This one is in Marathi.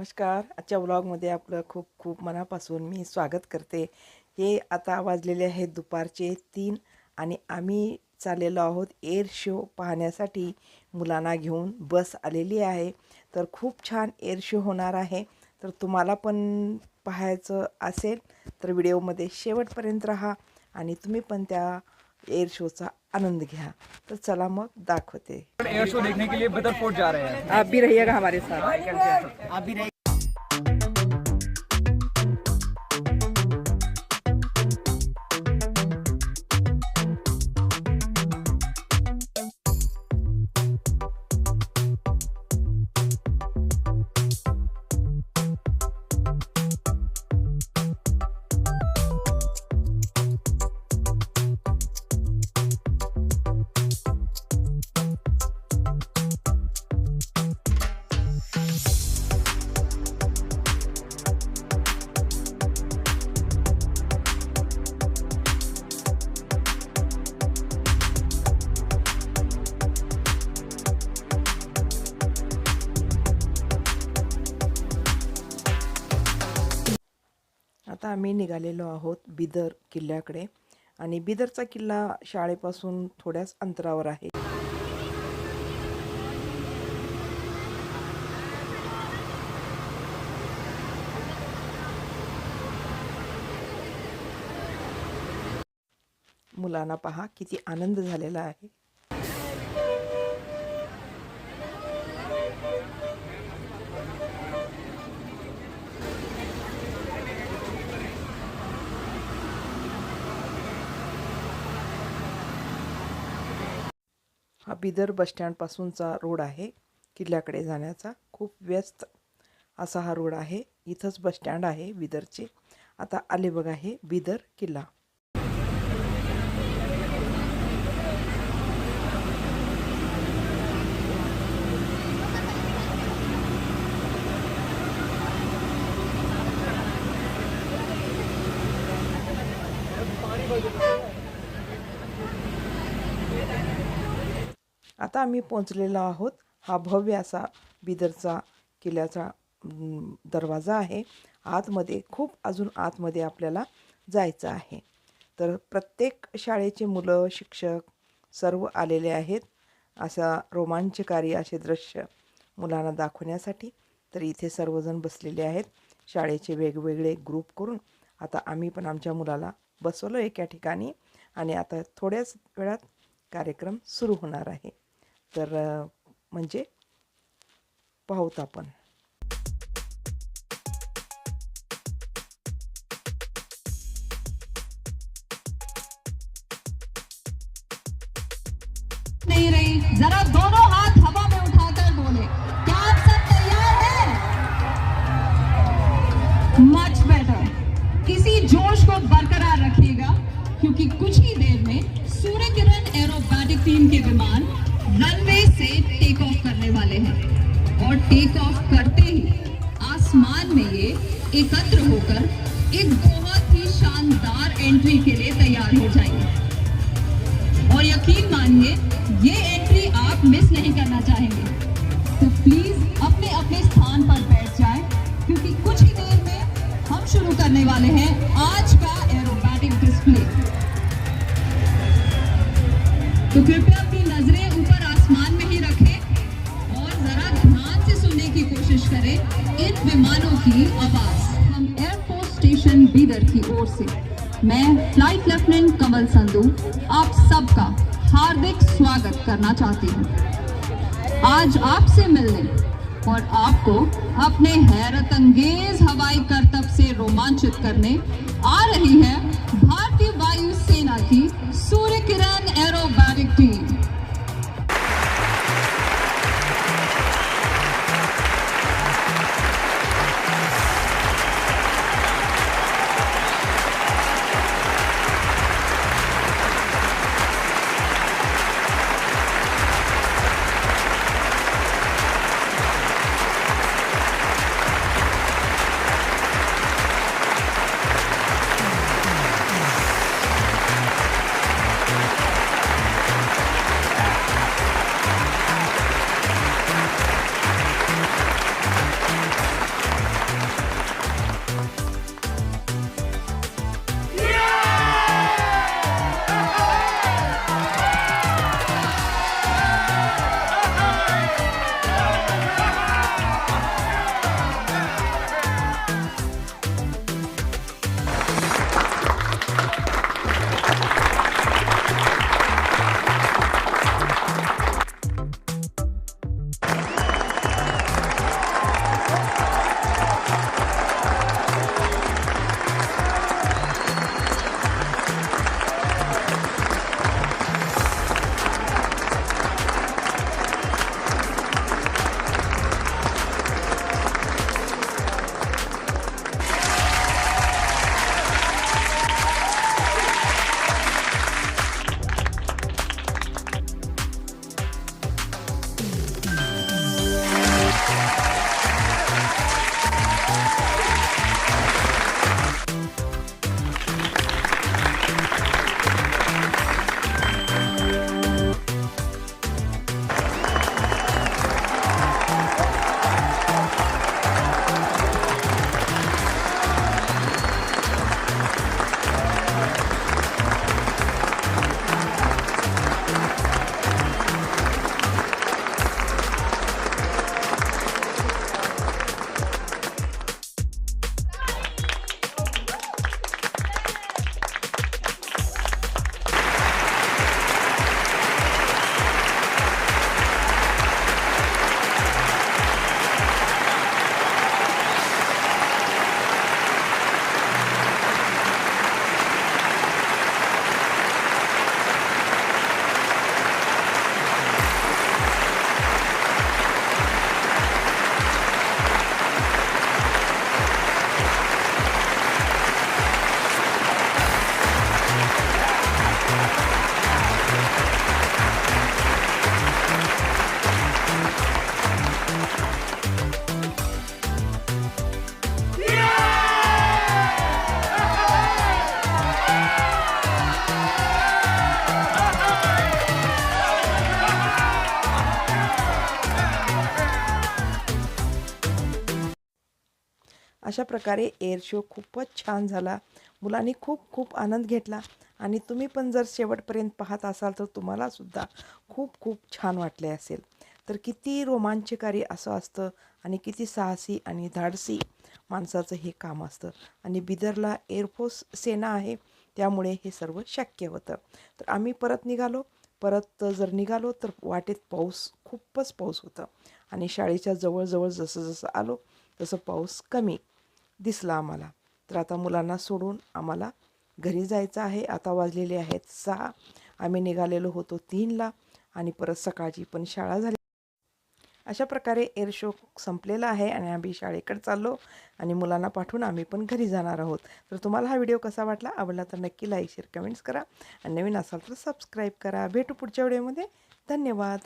नमस्कार. आजच्या व्लॉगमध्ये आपलं खूप खूप मनापासून मी स्वागत करते. हे आता वाजलेले आहेत दुपारचे तीन आणि आम्ही चाललेलो आहोत एअर शो पाहण्यासाठी. मुलांना घेऊन बस आलेली आहे. तर खूप छान एअर शो होणार आहे. तर तुम्हाला पण पाहायचं असेल तर व्हिडिओमध्ये शेवटपर्यंत राहा आणि तुम्ही पण त्या एअर शोचा आनंद घ्या. तर चला मग दाखवते. एयर शो देखने के लिए बदर फोर्ट जा रहे हैं। आप भी रहिएगा हमारे साथ. आप भी आता आम्ही निघालेलो आहोत बिदर किल्ल्याकडे. आणि बिदरचा किल्ला शाळेपासून थोड्याच अंतरावर आहे. मुलांना पहा किती आनंद झालेला आहे. बिदर बसस्टँडपासूनचा रोड आहे किल्ल्याकडे जाण्याचा. खूप व्यस्त असा हा रोड आहे. इथंच बसस्टँड आहे बिदरचे. आता आले बघा हे बिदर किल्ला. आता आम्ही पोहोचलेलो आहोत हा भव्य असा बिदरचा किल्ल्याचा दरवाजा आहे. आतमध्ये खूप अजून आतमध्ये आपल्याला जायचं आहे. तर प्रत्येक शाळेचे मुलं शिक्षक सर्व आलेले आहेत. असा रोमांचकारी असे दृश्य मुलांना दाखवण्यासाठी तर इथे सर्वजण बसलेले आहेत. शाळेचे वेगवेगळे ग्रुप करून आता आम्ही पण आमच्या मुलाला बसवलो एका ठिकाणी आणि आता थोड्याच वेळात कार्यक्रम सुरू होणार आहे. तर अ, म्हणजे पाहूत आपण. नहीं रही। जरा दोनों हाथ हवा में क्या सब तैयार हैं? मच जोश को बरकरार रखिएगा क्योंकि कुछ ही देर में सूर्य किरण एरोबैटिक टीम के विमान रनवे से टेक ऑफ़ करने वाले हैं। और टेक ऑफ़ करते ही आसमान में ये एकत्र होकर एक बहुत ही शानदार एंट्री के लिए तैयार हो जाएँगे। और यकीन मानिए फ़्लाइट लेफ्टिनेंट कमल संधू, आप सबका हार्दिक स्वागत करना चाहती हूँ। आज आपसे मिलने और आपको अपने हैरत अंगेज हवाई करतब से रोमांचित करने आ रही है भारतीय वायुसेना की अशा प्रकारे एअर शो खूपच छान झाला. मुलांनी खूप खूप आनंद घेतला. आणि तुम्ही पण जर शेवटपर्यंत पाहत असाल तर तुम्हालासुद्धा खूप खूप छान वाटले असेल. तर किती रोमांचकारी असं असतं आणि किती साहसी आणि धाडसी माणसाचं हे काम असतं. आणि बिदरला एअरफोर्स सेना आहे त्यामुळे हे सर्व शक्य होतं. तर आम्ही परत निघालो. परत जर निघालो तर वाटेत पाऊस खूपच पाऊस होता. आणि शाळेच्या जवळजवळ जसं जसं आलो तसं पाऊस कमी. दिसला आम्हाला. तर आता मुलांना सोडून आम्हाला घरी जायचं आहे. आता वाजलेले आहेत सहा. आम्ही निघालेलो होतो तीनला आणि परत सकाळची पण शाळा झाली. अशा प्रकारे एअर शो संपलेला आहे आणि आम्ही शाळेकडे चाललो आणि मुलांना पाठवून आम्ही पण घरी जाणार आहोत. तर तुम्हाला हा व्हिडिओ कसा वाटला? आवडला तर नक्की लाईक शेअर कमेंट्स करा. आणि नवीन असाल तर सबस्क्राईब करा. भेटू पुढच्या व्हिडिओमध्ये धन्यवाद.